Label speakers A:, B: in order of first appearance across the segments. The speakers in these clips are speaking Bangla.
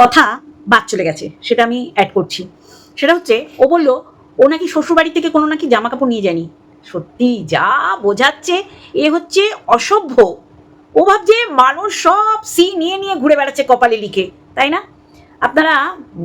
A: কথা বাদ চলে গেছে, সেটা আমি অ্যাড করছি। সেটা হচ্ছে, ও বলল, ও নাকি শ্বশুরবাড়ি থেকে কোনো নাকি জামা কাপড় নিয়ে যায়নি। সত্যি যা বোঝাচ্ছে, এ হচ্ছে অসভ্য। ও ভাবছে মানুষ সব সি নিয়ে নিয়ে ঘুরে বেড়াচ্ছে কপালে লিখে, তাই না? আপনারা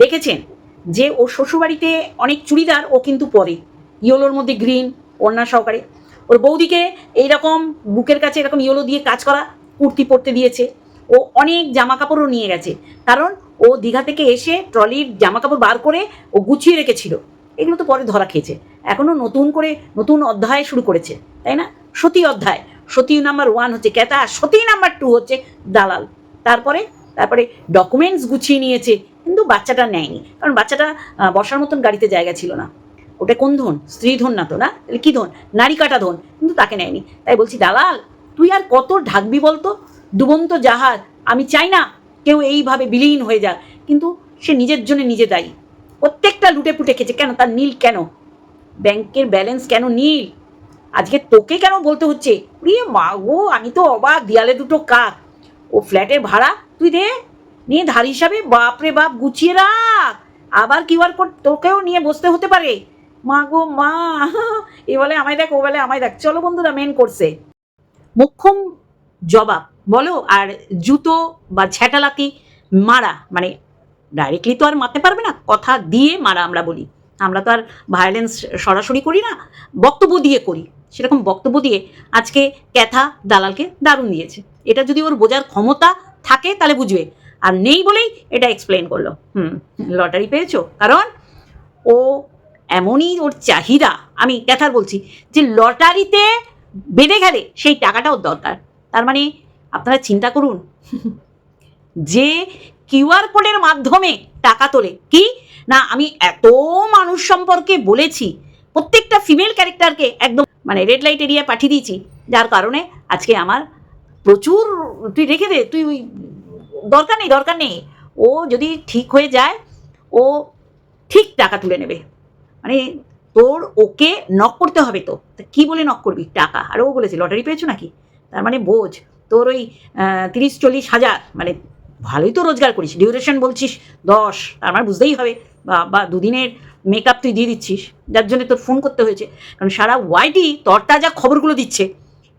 A: দেখেছেন যে ও শ্বশুরবাড়িতে অনেক চুড়িদার ও কিন্তু পরে। ইয়োলোর মধ্যে গ্রিন ওড়না সহকারে। ওর বৌদিকে এইরকম বুকের কাছে এরকম ইয়োলো দিয়ে কাজ করা, কুর্তি পরতে দিয়েছে। ও অনেক জামা কাপড়ও নিয়ে গেছে। কারণ ও দীঘা থেকে এসে ট্রলির জামা কাপড় বার করে ও গুছিয়ে রেখেছিল। এগুলো তো পরে ধরা খেয়েছে। এখনও নতুন করে নতুন অধ্যায় শুরু করেছে, তাই না? সতী অধ্যায়। সতী নাম্বার ওয়ান হচ্ছে ক্যাতা সতী নাম্বার টু হচ্ছে দালাল। তারপরে তারপরে ডকুমেন্টস গুছিয়ে নিয়েছে, কিন্তু বাচ্চাটা নেয়নি। কারণ বাচ্চাটা বসার মতন গাড়িতে জায়গা ছিল না। ওটা কোন ধন? স্ত্রী ধন না তো, না? কী ধন? নারী কাটা ধন, কিন্তু তাকে নেয়নি। তাই বলছি, দালাল, তুই আর কত ঢাকবি বলতো? ডুবন্ত জাহাজ, আমি চাই না কেউ এইভাবে বিলীন হয়ে যাক কিন্তু সে নিজের জন্য নিজে দায়ী। প্রত্যেকটা লুটে পুটে খেয়েছে। কেন? তার নীল কেন? ব্যাংকের ব্যালেন্স কেন নীল? আজকে তোকে কেন বলতে হচ্ছে? প্রিয় মা গো আমি তো অবাক। দেয়ালে দুটো কাক। ও ফ্ল্যাটের ভাড়া? তুই দে। নিয়ে ধার হিসাবে বাপরে বাপ গুছিয়ে রাখ। আবার কিউআর কোড তোকেও নিয়ে বসতে হতে পারে। মা গো মা। এ বলে আমায় দেখ, ও বলে আমায় দেখ। চলো বন্ধুরা মেন করছে মোক্ষম জবাব, বলো, আর জুতো বা ঝ্যাটালাতি মারা মানে ডাইরেক্টলি তো আর মারতে পারবে না, কথা দিয়ে মারা আমরা বলি। আমরা তো আর ভায়োলেন্স সরাসরি করি না, বক্তব্য দিয়ে করি। সেরকম বক্তব্য দিয়ে আজকে ক্যাথা দালালকে দারুণ দিয়েছে। এটা যদি ওর বোঝার ক্ষমতা থাকে, তাহলে বুঝবে। আর নেই বলেই এটা এক্সপ্লেন করল। হুম লটারি পেয়েছ? কারণ ও এমনই ওর চাহিদা, আমি ক্যাথার বলছি, যে লটারিতে বেঁধে গেলে সেই টাকাটা ওর দরকার। তার মানে আপনারা চিন্তা করুন। যে কিউআর কোডের মাধ্যমে টাকা তোলে, কি? না, আমি এত মানুষ সম্পর্কে বলেছি, প্রত্যেকটা ফিমেল ক্যারেক্টারকে একদম মানে রেড লাইট এরিয়ায় পাঠিয়ে দিয়েছি, যার কারণে আজকে আমার প্রচুর, তুই রেখে দে, তুই দরকার নেই দরকার নেই। ও যদি ঠিক হয়ে যায়, ও ঠিক টাকা তুলে নেবে। মানে তোর ওকে নক করতে হবে তো। কি বলে নক করবি? টাকা। আর ও বলেছে লটারি পেয়েছ নাকি? তার মানে বোঝ। তোর ওই তিরিশ, চল্লিশ হাজার মানে ভালোই তো রোজগার করিস। ডিউরেশন বলছিস দশ, তার মানে বুঝতেই হবে। বা বা দুদিনের মেকআপ তুই দিয়ে দিচ্ছিস, যার জন্য তোর ফোন করতে হয়েছে। কারণ সারা ওয়াইটি তরটা যা খবরগুলো দিচ্ছে,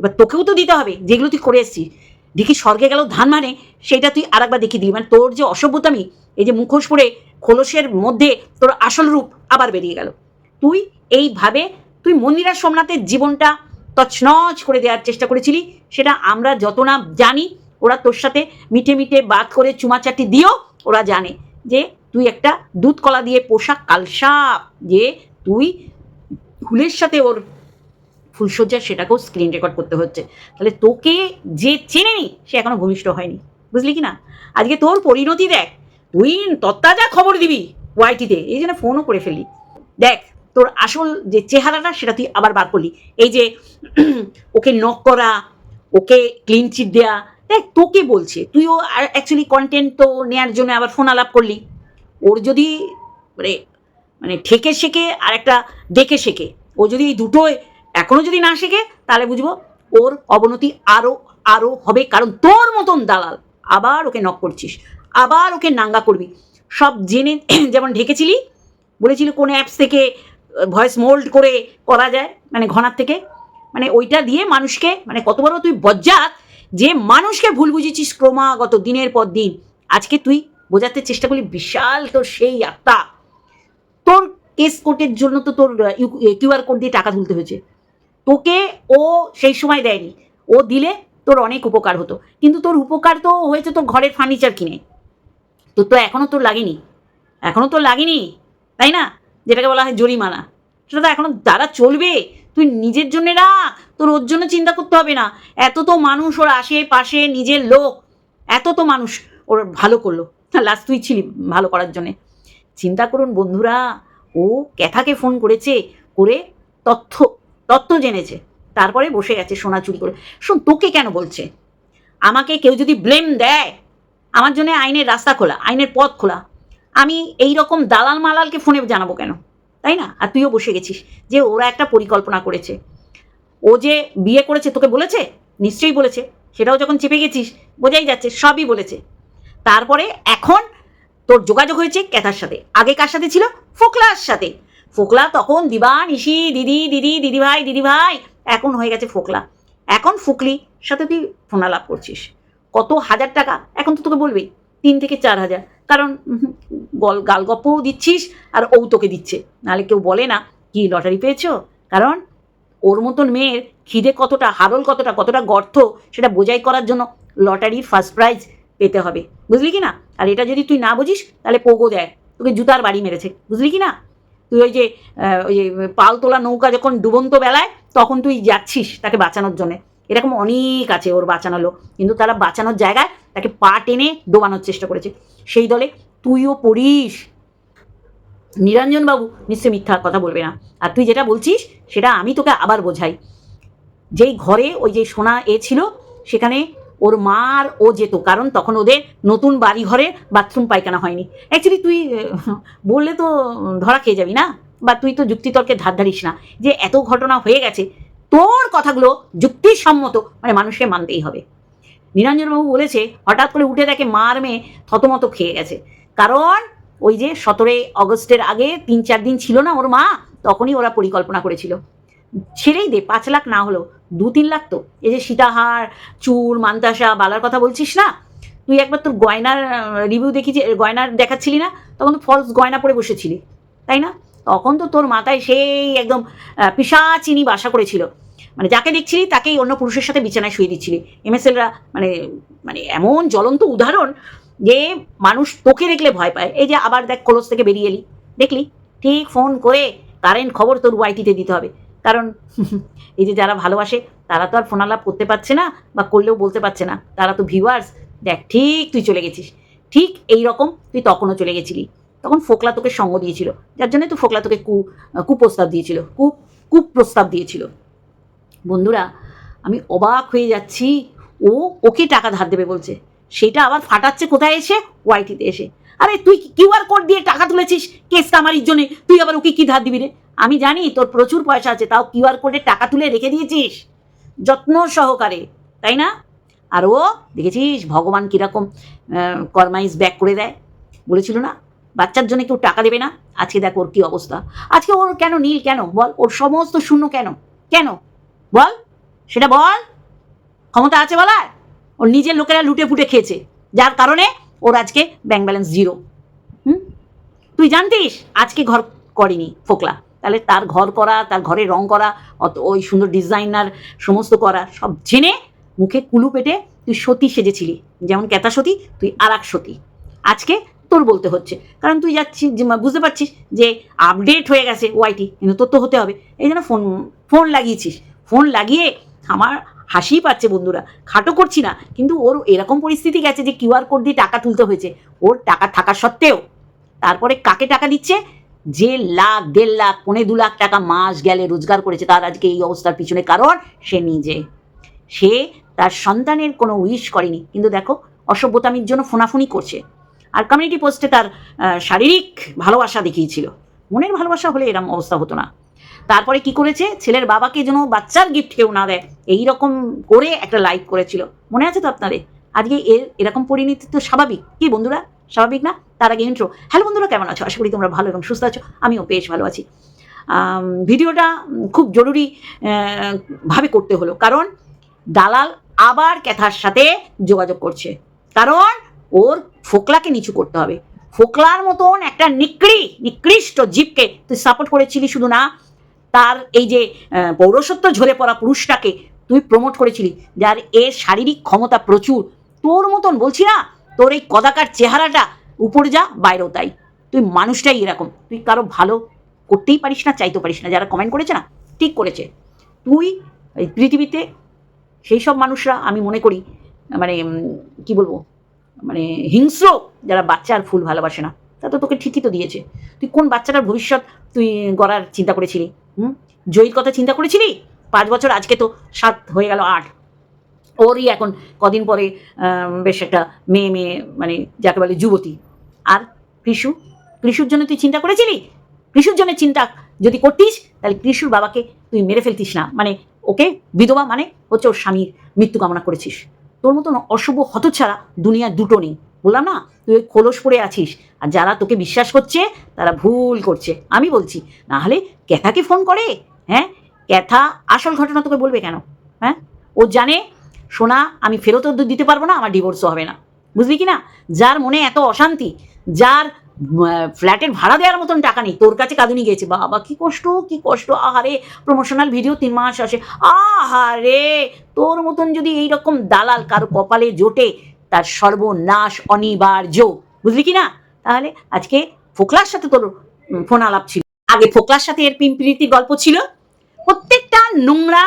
A: এবার তোকেও তো দিতে হবে, যেগুলো তুই করে এসছিস। দেখি স্বর্গে গেল ধান মানে সেটা তুই আরেকবার দেখিয়ে দিবি। মানে তোর যে অসভ্যতামি, এই যে মুখোশ পরে খোলসের মধ্যে তোর আসল রূপ আবার বেরিয়ে গেল। তুই এইভাবে, তুই মন্দিরা সোমনাথের জীবনটা তছনছ করে দেওয়ার চেষ্টা করেছিলি, সেটা আমরা যত না জানি, ওরা তোর সাথে মিঠে মিঠে বাদ করে চুমাচাটি দিও ওরা জানে যে তুই একটা দুধ কলা দিয়ে পোশাক কালসাপ, যে তুই ফুলের সাথে ওর ফুলসজ্জা সেটাকেও স্ক্রিন রেকর্ড করতে হচ্ছে। তাহলে তোকে যে চেনেনি, সে এখনও ভূমিষ্ঠ হয়নি। বুঝলি কি না? আজকে তোর পরিণতি দেখ, তুই তত্তাজা খবর দিবি ওয়াইটিতে এই জন্য ফোনও করে ফেলি দেখ তোর আসল যে চেহারাটা, সেটা তুই আবার বার করলি। এই যে ওকে নক করা, ওকে ক্লিন চিট দেয়া, দেখ, তোকে বলছে। তুইও অ্যাকচুয়ালি কন্টেন্ট তো নেয়ার জন্য আবার ফোন আলাপ করলি। ওর যদি মানে মানে ঠেকে শেখে আর একটা দেখে শেখে, ও যদি এই দুটোয় এখনও যদি না শেখে, তাহলে বুঝব ওর অবনতি আরও আরও হবে। কারণ তোর মতন দালাল, আবার ওকে নক করছিস, আবার ওকে নাঙ্গা করবি। সব জেনে যেমন ঢেকেছিলি, বলেছিল কোন অ্যাপস থেকে ভয়েস মোল্ড করে করা যায় মানে ঘনার থেকে। মানে ওইটা দিয়ে মানুষকে মানে কত বড় তুই বজ্জাত, যে মানুষকে ভুল বুঝেছিস ক্রমাগত, দিনের পর দিন। আজকে তুই বোঝাতে চেষ্টা করলি বিশাল তোর সেই আত্মা। তোর কেস কোর্টের জন্য তো তোর কিউআর কোড দিয়ে টাকা তুলতে হয়েছে। তোকে ও সেই সময় দেয়নি। ও দিলে তোর অনেক উপকার হতো। কিন্তু তোর উপকার তো হয়েছে তোর ঘরের ফার্নিচার কিনে। তোর তো এখনও তোর লাগেনি। এখনও তোর লাগেনি। তাই না? যেটাকে বলা হয় জরিমানা। সেটা তো এখনও দ্বারা চলবে? তুই নিজের জন্য রাখ তোর ওর জন্য চিন্তা করতে হবে না। এত তো মানুষ ওর আশেপাশে নিজের লোক। এত তো মানুষ ওর ভালো করল। লাস্ট তুই ছিলি ভালো করার জন্যে। চিন্তা করুন বন্ধুরা, ও ক্যাথাকে ফোন করেছে, করে তথ্য তথ্য জেনেছে। তারপরে বসে গেছে সোনা চুরি করে। শোন, তোকে কেন বলছে? আমাকে কেউ যদি ব্লেম দেয়, আমার জন্য আইনের রাস্তা খোলা, আইনের পথ খোলা। আমি এই রকম দালাল মালালকে ফোনে জানাব কেন? তাই না? আর তুইও বসে গেছিস যে ওরা একটা পরিকল্পনা করেছে। ও যে বিয়ে করেছে, তোকে বলেছে? নিশ্চয়ই বলেছে। সেটাও যখন চেপে গেছিস, বোঝাই যাচ্ছে, সবই বলেছে। তারপরে এখন তোর যোগাযোগ হয়েছে ক্যাথার সাথে। আগে কার সাথে ছিল? ফোকলার সাথে। ফোকলা তখন দিবা নিশি দিদি দিদি দিদি ভাই দিদি ভাই এখন হয়ে গেছে ফোকলা। এখন ফুকলি সাথে তুই ফোনালাপ করছিস। কত হাজার টাকা? এখন তো তোকে বলবেই তিন থেকে চার হাজার। কারণ গল গালগপ্পও দিচ্ছিস আর ও তোকে দিচ্ছে। নাহলে কেউ বলে না, কি, লটারি পেয়েছ? কারণ, ওর মতন মেয়ের খিদে কতটা, হারল কতটা কতটা গর্ত, সেটা বোঝাই করার জন্য লটারির ফার্স্ট প্রাইজ পেতে হবে। বুঝলি কি না? আর এটা যদি তুই না বুঝিস, তাহলে পোগো দেয় তোকে জুতার বাড়ি মেরেছে। বুঝলি কি না? তুই ওই যে ওই যে, পাল তোলা নৌকা যখন ডুবন্ত বেলায়, তখন তুই যাচ্ছিস তাকে বাঁচানোর জন্যে। এরকম অনেক আছে ওর বাঁচানো লোক। কিন্তু তারা বাঁচানোর জায়গায় তাকে পা টেনে ডোবানোর চেষ্টা করেছে। সেই দলে তুইও পড়িস। নিরঞ্জনবাবু নিশ্চয়ই মিথ্যা কথা বলবে না। আর তুই যেটা বলছিস, সেটা আমি তোকে আবার বোঝাই। যেই ঘরে ওই যে সোনা এ ছিল, সেখানে ওর মা আর ও যেত, কারণ তখন ওদের নতুন বাড়ি ঘরে বাথরুম পায়খানা হয়নি। অ্যাকচুয়ালি তুই বললে তো ধরা খেয়ে যাবি না? বা তুই তো যুক্তিতর্কে ধার ধারিস না। যে এত ঘটনা হয়ে গেছে তোর কথাগুলো যুক্তিসম্মত মানে মানুষকে মানতেই হবে। নিরঞ্জনবাবু বলেছে, হঠাৎ করে উঠে দেখে মার মেয়ে থতমত খেয়ে গেছে। কারণ ওই যে সতেরোই অগস্টের আগে তিন চার দিন ছিল না ওর মা, তখনই ওরা পরিকল্পনা করেছিল। ছেড়েই দে, পাঁচ লাখ না হলো দু তিন লাখ তো। এই যে সীতাহার চুর মান্তাসা, বালার কথা বলছিস না? তুই একবার তোর গয়নার রিভিউ দেখেছি গয়নার দেখাচ্ছিলি না? তখন তো ফলস গয়না পরে বসেছিলি, তাই না? তখন তো তোর মাথায় সেই একদম আহ, পিশাচিনি বাসা করেছিল। মানে যাকে দেখছিলি তাকেই অন্য পুরুষের সাথে বিছানায় শুয়ে দিচ্ছিলি। এমএসএলরা মানে মানে এমন জ্বলন্ত উদাহরণ যে মানুষ তোকে দেখলে ভয় পায়। এই যে আবার দেখ কলস থেকে বেরিয়ে এলি। দেখলি? ঠিক ফোন করে কারেন্ট খবর তোর ওয়াইটিতে দিতে হবে। কারণ এই যে যারা ভালোবাসে তারা তো আর ফোনালাপ করতে পারছে না বা করলেও বলতে পারছে না। তারা তো ভিউয়ার্স দেখ ঠিক তুই চলে গেছিস। ঠিক এই রকম তুই তখনও চলে গেছিলি। তখন ফোকলা তোকে সঙ্গ দিয়েছিল। যার জন্য তো ফোকলা তোকে কু, কুপ্রস্তাব দিয়েছিল, কু, কুপ্রস্তাব দিয়েছিল। বন্ধুরা, আমি অবাক হয়ে যাচ্ছি। ও ওকে টাকা ধার দেবে বলছে। সেটা আবার ফাটাচ্ছে কোথায় এসে? ওয়াইটিতে এসে। আরে তুই কিউআর কোড দিয়ে টাকা তুলেছিস? কেস কামারির জন্য তুই আবার ওকে কি ধার দিবি রে? আমি জানি তোর প্রচুর পয়সা আছে, তাও কিউআর কোডে টাকা তুলে রেখে দিয়েছিস। যত্ন সহকারে, তাই না? আর ও, দেখেছিস, ভগবান কীরকম কর্মাইজ ব্যাক করে দেয়। বলেছিল না? বাচ্চার জন্য কেউ টাকা দেবে না? আজকে দেখ ওর কী অবস্থা। আজকে ওর কেন নীল কেন? বল, ওর সমস্ত শূন্য কেন? কেন? বল, সেটা বল। ক্ষমতা আছে বলার? ওর নিজের লোকেরা লুটে ফুটে খেয়েছে। যার কারণে ওর আজকে ব্যাংক ব্যালেন্স জিরো হুম? তুই জানতিস? আজকে ঘর করেনি ফোকলা। তাহলে তার ঘর করা, তার ঘরে রং করা, অত ওই সুন্দর ডিজাইনার সমস্ত করা, সব জেনে মুখে কুলু পেটে তুই সতী সেজেছিলি। যেমন ক্যাতা সতী, তুই আর সতী। আজকে তোর বলতে হচ্ছে। কারণ তুই যাচ্ছিস যে বুঝতে পারছিস যে আপডেট হয়ে গেছে ওয়াইটি কিন্তু তোর তো হতে হবে। এই জন্য ফোন ফোন লাগিয়েছিস। ফোন লাগিয়ে আমার হাসিই পাচ্ছে বন্ধুরা। খাটো করছি না, কিন্তু ওর এরকম পরিস্থিতি গেছে যে কিউআর কোড দিয়ে টাকা তুলতে হয়েছে। ওর টাকা থাকা সত্ত্বেও তারপরে কাকে টাকা দিচ্ছে? যে লাখ, দেড় লাখ, পৌনে দু লাখ টাকা মাস গেলে রোজগার করেছে তার আজকে এই অবস্থার পিছনে কারণ সে নিজে। সে তার সন্তানের কোনো উইশ করেনি। কিন্তু দেখো, অসভ্যতামির জন্য ফোনাফুনি করছে। আর কমিউনিটি পোস্টে তার শারীরিক ভালোবাসা দেখিয়েছিল। মনের ভালোবাসা হলে এরম অবস্থা হতো না। তারপরে কি করেছে? ছেলের বাবাকে যেন বাচ্চার গিফট কেউ না দেয় এই রকম করে একটা লাইভ করেছিল। মনে আছে তো আপনাদের? আজকে এর এরকম পরিণতি তো স্বাভাবিক। কি বন্ধুরা? স্বাভাবিক না? তার আগে ইন্ট্রো হ্যালো বন্ধুরা, কেমন আছো? আশা করি তোমরা ভালো এবং সুস্থ আছো। আমিও বেশ ভালো আছি। ভিডিওটা খুব জরুরি ভাবে করতে হলো। কারণ দালাল আবার ক্যাথার সাথে যোগাযোগ করছে। কারণ ওর ফোকলাকে নিচু করতে হবে। ফোকলার মতন একটা নিকৃ নিকৃষ্ট জীবকে তুই সাপোর্ট করেছিলি শুধু না, তার এই যে পৌরসত্ব ঝরে পড়া পুরুষটাকে তুই প্রমোট করেছিলি, যার এর শারীরিক ক্ষমতা প্রচুর। তোর মতন বলছি না, তোর এই কদাকার চেহারাটা উপরে যা, বাইরেও তাই। তুই মানুষটাই এরকম। তুই কারও ভালো করতেই পারিস না, চাইতেও পারিস না। যারা কমেন্ট করেছে না, ঠিক করেছে। তুই পৃথিবীতে সেই সব মানুষরা, আমি মনে করি মানে কি বলব মানে হিংস্র যারা বাচ্চা আর ফুল ভালোবাসে না তা তো তোকে ঠিকই তো দিয়েছে। তুই কোন বাচ্চাটার ভবিষ্যৎ তুই গড়ার চিন্তা করেছিলি? হুম? জয়ীর কথা চিন্তা করেছিলি? পাঁচ বছর আজকে তো সাত হয়ে গেল আট। ওরই এখন কদিন পরে বেশ একটা মেয়ে মেয়ে মানে যাকে বলে যুবতী। আর কৃষু? কৃষুর জন্য তুই চিন্তা করেছিলি? কৃষুর জন্য চিন্তা যদি করতিস, তাহলে কৃষুর বাবাকে তুই মেরে ফেলতিস না। মানে ওকে বিধবা মানে হচ্ছে ওর স্বামীর মৃত্যু কামনা করেছিস। তোর মতন অশুভ হতছাড়া দুনিয়া দুটো নেই। বললাম, না, তুই ওই খোলস পড়ে আছিস আর যারা তোকে বিশ্বাস করছে, তারা ভুল করছে। আমি বলছি, না হলে ক্যাথাকে ফোন করে? হ্যাঁ? ক্যাথা আসল ঘটনা তোকে বলবে কেন? হ্যাঁ? ও জানে, সোনা, আমি ফেরতও দিতে পারব না, আমার ডিভোর্সও হবে না। বুঝলি কি না? যার মনে এত অশান্তি, যার ফ্ল্যাটের ভাড়া দেওয়ার মতন টাকা নেই, তোর কাছে কাঁদুনি গেছে বাবা, কি কষ্ট কি কষ্ট, আহারে প্রমোশনাল ভিডিও তিন মাস আসে। আহারে তোর মতন যদি এইরকম দালাল কারও কপালে জোটে, তার সর্বনাশ অনিবার্য। বুঝলি কি না? তাহলে আজকে ফোকলার সাথে তোর ফোন আলাপ ছিল। আগে ফোকলার সাথে এর পিম্পিরিতির গল্প ছিল। প্রত্যেকটা নোংরা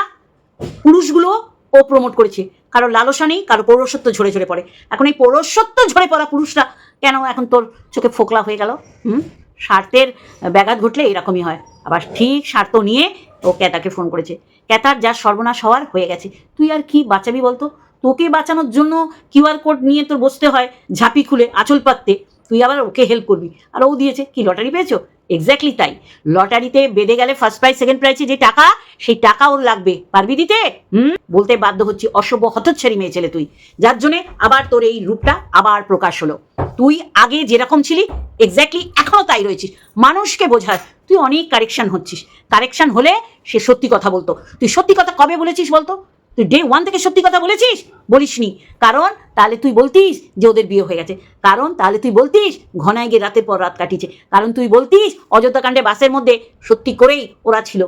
A: পুরুষগুলো ও প্রমোট করেছে। কারও লালসা নেই, কারও পৌরসত্ব ঝরে ঝরে পড়ে। এখন এই পৌরসত্ব ঝরে পড়া পুরুষরা কেন এখন তোর চোখে ফোকলা হয়ে গেল? হুম? স্বার্থের ব্যাঘাত ঘটলে এরকমই হয়। আবার ঠিক স্বার্থ নিয়ে ও ক্যাতাকে ফোন করেছে। ক্যাতার যা সর্বনাশ হওয়ার হয়ে গেছে। তুই আর কি বাঁচাবি বলতো? তোকে বাঁচানোর জন্য কিউআর কোড নিয়ে তোর বসতে হয় ঝাঁপি খুলে আঁচল পাততে। তুই আবার ওকে হেল্প করবি। আর ও দিয়েছে, কি লটারি পেয়েছ? এক্স্যাক্টলি তাই। লটারিতে বেঁধে গেলে ফার্স্ট প্রাইজ সেকেন্ড প্রাইজে যে টাকা, সেই টাকা ওর লাগবে। পারবি দিতে? হুম? বলতে বাধ্য হচ্ছি অসভ্য হতচ্ছাড়ি মেয়ে ছেলে তুই। যার জন্যে আবার তোর এই রূপটা আবার প্রকাশ হলো। তুই আগে যেরকম ছিলি এক্স্যাক্টলি এখনও তাই রয়েছিস। মানুষকে বোঝাস তুই অনেক কারেকশন হচ্ছিস। কারেকশন হলে সে সত্যি কথা বলতো। তুই সত্যি কথা কবে বলেছিস বলতো? তুই ডে ওয়ান থেকে সত্যি কথা বলেছিস? বলিসনি। কারণ তাহলে তুই বলতিস যে ওদের বিয়ে হয়ে গেছে। কারণ তাহলে তুই বলতিস ঘনায় গিয়ে রাতের পর রাত কাটিয়েছে। কারণ তুই বলতিস অযোধ্যা কাণ্ডে বাসের মধ্যে সত্যি করেই ওরা ছিল।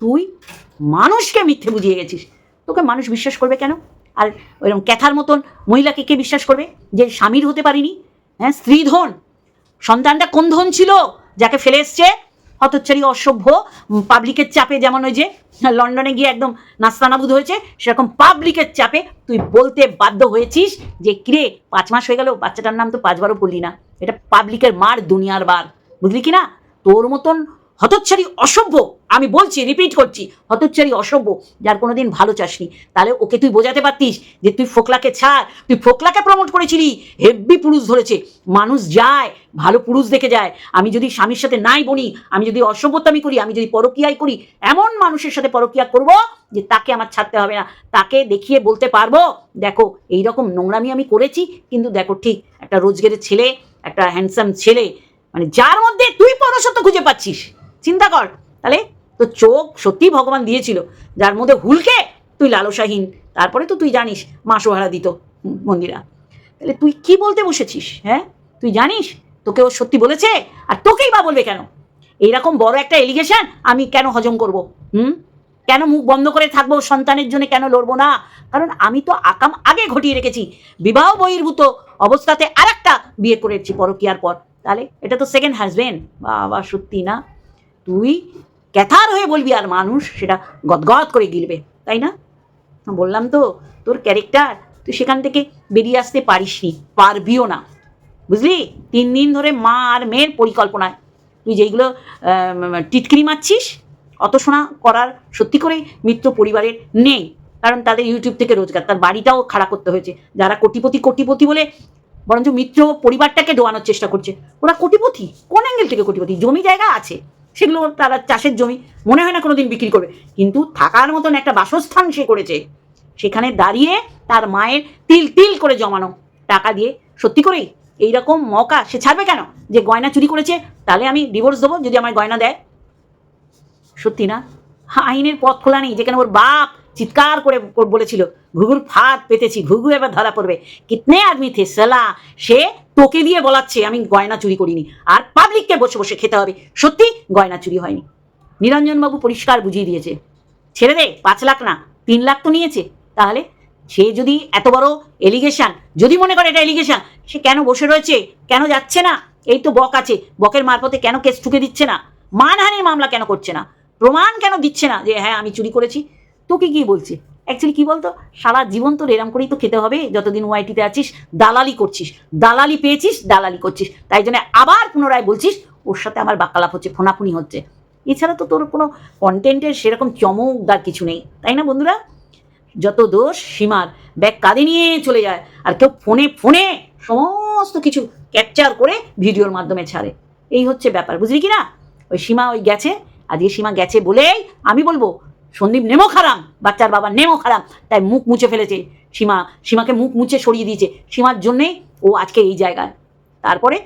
A: তুই মানুষকে মিথ্যে বুঝিয়ে গেছিস। তোকে মানুষ বিশ্বাস করবে কেন? আর ওইরকম ক্যাথার মতন মহিলাকে কে বিশ্বাস করবে? যে স্বামীর হতে পারিনি? হ্যাঁ স্ত্রী ধন। সন্তানটা কোন ধন ছিল? যাকে ফেলে এসছে হতচ্ছারি অসভ্য পাবলিকের চাপে যেমন ওই যে, লন্ডনে গিয়ে একদম নাস্তানাবুদ হয়েছে, সেরকম পাবলিকের চাপে তুই বলতে বাধ্য হয়েছিস যে, কিরে, পাঁচ মাস হয়ে গেল, বাচ্চাটার নাম তো পাঁচবারও বললি না। এটা পাবলিকের মার দুনিয়ার বার। বুঝলি কি না? তোর মতন হতচ্ছারি অসভ্য, আমি বলছি রিপিট করছি, হতচ্ছারি অসভ্য, যার কোনোদিন ভালো চাসনি। তাহলে ওকে তুই বোঝাতে পারতিস যে তুই ফোকলাকে ছাড়, তুই ফোকলাকে প্রমোট করেছিলি, হেব্বি পুরুষ ধরেছে। মানুষ যায়, ভালো পুরুষ দেখে যায়। আমি যদি স্বামীর সাথে নাই বনি, আমি যদি অসভ্যতামি করি, আমি যদি পরকিয়াই করি, এমন মানুষের সাথে পরকিয়া করব যে তাকে আমার ছাড়তে হবে না। তাকে দেখিয়ে বলতে পারব, দেখো এই রকম নোংরামি আমি করেছি, কিন্তু দেখো ঠিক, একটা রোজগারের ছেলে, একটা হ্যান্ডসাম ছেলে মানে যার মধ্যে তুই পরশত্ব খুঁজে পাচ্ছিস। চিন্তা কর। তাহলে তো চোখ সত্যি ভগবান দিয়েছিল। যার মধ্যে হুলকে তুই লালসাহীন। তারপরে তো তুই জানিস মাসোহারা দিত মন্দিরা। তাহলে তুই কি বলতে বসেছিস হ্যাঁ? তুই জানিস? তোকে ও সত্যি বলেছে? আর তোকেই বা বলবে কেন? এইরকম বড় একটা এলিগেশন আমি কেন হজম করব, হুম? কেন মুখ বন্ধ করে থাকব? সন্তানের জন্য কেন লড়বো না? কারণ আমি তো আকাম আগে ঘটিয়ে রেখেছি। বিবাহ বহির্ভূত অবস্থাতে আর একটা বিয়ে করেছি পরকিয়ার পর। তাহলে এটা তো সেকেন্ড হাজবেন্ড বাবা, সত্যি না? তুই ক্যাথার হয়ে বলবি আর মানুষ সেটা গদগদ করে গিলবে, তাই না? বললাম তো, তোর ক্যারেক্টার তুই সেখান থেকে বেরিয়ে আসতে পারিসনি, পারবিও না। বুঝলি? তিন দিন ধরে মা আর মেয়ের পরিকল্পনায়। তুই যেইগুলো টিটকিরি মারছিস, অত শোনা করার সত্যি করেই মিত্র পরিবারের নেই। কারণ তাদের ইউটিউব থেকে রোজগার, তার বাড়িটাও খাড়া করতে হয়েছে। যারা কোটিপতি কোটিপতি বলে বরঞ্চ মিত্র পরিবারটাকে ডোয়ানোর চেষ্টা করছে। ওরা কোটিপতি? কোন অ্যাঙ্গেল থেকে কোটিপতি? জমি জায়গা আছে। সেগুলো তারা চাষের জমি মনে হয় না কোনোদিন বিক্রি করবে। কিন্তু থাকার মতন একটা বাসস্থান সে করেছে। সেখানে দাঁড়িয়ে তার মায়ের তিল তিল করে জমানো। টাকা দিয়ে। সত্যি করেই এইরকম মকা সে ছাড়বে কেন? যে গয়না চুরি করেছে, তাহলে আমি ডিভোর্স দেবো যদি আমার গয়না দেয়। সত্যি না? আইনের পথ খোলা নেই, যেখানে ওর বাপ চিৎকার করে বলেছিল, ঘুঘুর ফাঁদ পেতেছি, ঘুঘু এবার ধরা পড়বে। কিতনে আদমি থে সে তোকে দিয়ে বলাচ্ছে, আমি গয়না চুরি করিনি। আর পাবলিককে বসে বসে খেতে হবে। সত্যি, গয়না চুরি হয়নি। নিরঞ্জনবাবু পরিষ্কার বুঝিয়ে দিয়েছে। ছেড়ে দে, পাঁচ লাখ না, তিন লাখ তো নিয়েছে। তাহলে সে যদি এত বড় এলিগেশন যদি মনে করে এটা এলিগেশন সে কেন বসে রয়েছে, কেন যাচ্ছে না? এই তো বক আছে, বকের মারফতে কেন কেস ঠুকে দিচ্ছে না? মানহানির মামলা কেন করছে না? প্রমাণ কেন দিচ্ছে না যে হ্যাঁ আমি চুরি করেছি? তোকে কি বলছে? অ্যাকচুয়ালি কি বলতো? সারা জীবন তোর এরম করেই তো খেতে হবে। যতদিন ওয়াইটিতে আছিস, দালালি করছিস। দালালি পেয়েছিস, দালালি করছিস। তাই জন্য আবার পুনরায় বলছিস, ওর সাথে আমার বাক্যালাপ হচ্ছে, ফোনাফুনি হচ্ছে। এছাড়া তো তোর কোনো কন্টেন্টের সেরকম চমকদার কিছু নেই। তাই না বন্ধুরা? যত দোষ সীমার ব্যাগ কাঁধে নিয়ে চলে যায়, আর কেউ ফোনে ফোনে সমস্ত কিছু ক্যাপচার করে ভিডিওর মাধ্যমে ছাড়ে। এই হচ্ছে ব্যাপার। বুঝলি কি না? ওই সীমা ওই গেছে। আজকে সীমা গেছে বলেই আমি বলব সন্দীপ নেমো খারাম, বাচ্চার বাবা নেমো খারাম। তাই মুখ মুছে ফেলেছে সীমা, সীমাকে মুখ মুছে সরিয়ে দিয়েছে। সীমার জন্যেই ও আজকে এই জায়গায়। তারপরে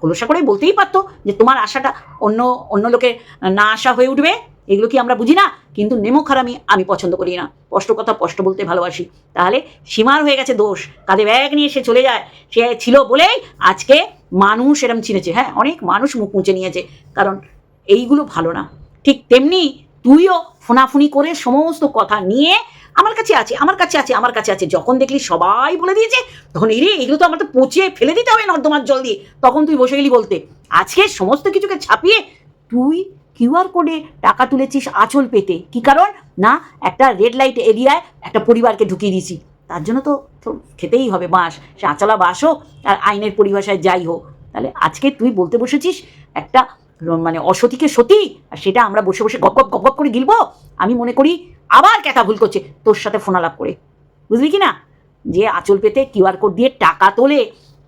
A: খোলসা করে বলতেই পারতো যে তোমার আশাটা অন্য অন্য লোকের না আশা হয়ে উঠবে, এগুলো কি আমরা বুঝি না? কিন্তু নেমো খারামি আমি পছন্দ করি না। স্পষ্ট কথা স্পষ্ট বলতে ভালোবাসি। তাহলে সীমার হয়ে গেছে দোষ। কাঁধে ব্যাগ নিয়ে সে চলে যায়। সে ছিল বলেই আজকে মানুষ এরম চিনেছে। হ্যাঁ অনেক মানুষ মুখ মুছে নিয়েছে। কারণ এইগুলো ভালো না। ঠিক তেমনি তুইও ফোনাফুনি করে সমস্ত কথা নিয়ে আমার কাছে আছে, আমার কাছে আছে, আমার কাছে আছে। যখন দেখলি সবাই বলে দিয়েছে এই রে, এগুলো তো আমার তো পচিয়ে ফেলে দিতে হবে নর্দমার জল দিয়ে। তখন তুই বসে গেলি বলতে, আজকে সমস্ত কিছুকে ছাপিয়ে তুই কিউআর কোডে টাকা তুলেছিস আঁচল পেতে। কি কারণ? না, একটা রেড লাইট এরিয়ায় একটা পরিবারকে ঢুকিয়ে দিয়েছি। তার জন্য তো খেতেই হবে বাঁশ সে আঁচলা বাস হোক আর আইনের পরিভাষায় যাই হোক। তাহলে আজকে তুই বলতে বসেছিস একটা মানে অসতীকে সতী, আর সেটা আমরা বসে বসে গপ গপ গপ করে গিলবো। আমি মনে করি আবার ক্যাথা ভুল করছে, তোর সাথে ফোন আলাপ করে। বুঝলি কি না? যে আঁচল পেতে কিউআর কোড দিয়ে টাকা তোলে,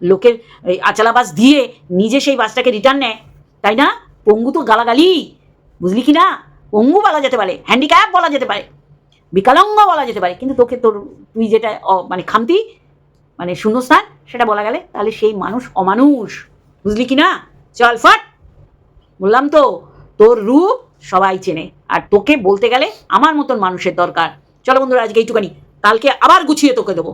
A: লোকের এই আচালা বাস দিয়ে নিজে সেই বাসটাকে রিটার্ন নেয়। তাই না? পঙ্গু তো গালাগালি। বুঝলি কি না? পঙ্গু বলা যেতে পারে, হ্যান্ডিক্যাপ বলা যেতে পারে, বিকলাঙ্গ বলা যেতে পারে। কিন্তু তোকে তোর, তুই যেটা মানে খামতি মানে শূন্যস্থান, সেটা বলা গেলে তাহলে সেই মানুষ অমানুষ। বুঝলি কি না? চল ফট। বললাম তো, তোর রূপ সবাই চেনে। আর তোকে বলতে গেলে আমার মতন মানুষের দরকার। চলো বন্ধুরা, আজকে এইটুকানি কালকে আবার গুছিয়ে তোকে দেবো।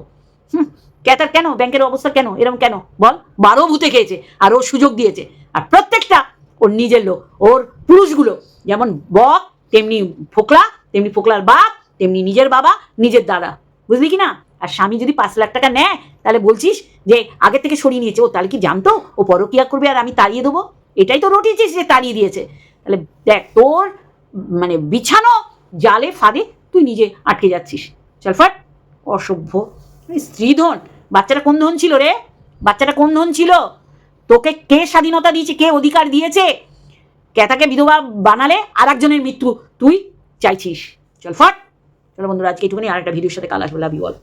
A: হুম ক্যাতার কেন? ব্যাংকের অবস্থা কেন? এরকম কেন? বল, বারো ভূতে খেয়েছে, আর ও সুযোগ দিয়েছে। আর প্রত্যেকটা ওর নিজের লোক, ওর পুরুষগুলো, যেমন বক তেমনি ফোকলা, তেমনি ফোকলার বাপ, তেমনি নিজের বাবা, নিজের দাদা। বুঝলি কি না? আর স্বামী যদি পাঁচ লাখ টাকা নেয়, তাহলে বলছিস যে আগে থেকে সরিয়ে নিয়েছে। ও তাহলে কি জানতো? ও পরকিয়া করবে আর আমি তাড়িয়ে দেবো? এটাই তো রটিয়েছিস যে তাড়িয়ে দিয়েছে। তাহলে দেখ, তোর মানে বিছানো জালে ফাঁদে তুই নিজে আটকে যাচ্ছিস। চল ফট। অসভ্য। স্ত্রীধন বাচ্চাটা কোন ধন ছিল রে? বাচ্চাটা কোন ধন ছিল? তোকে কে স্বাধীনতা দিয়েছে? কে অধিকার দিয়েছে? ক্যাথাকে বিধবা বানালে? আর একজনের মৃত্যু তুই চাইছিস। চল ফট। চলো বন্ধুরা, আজকে একটুখানি আর একটা ভিডিওর সাথে কাল আসব। Love you all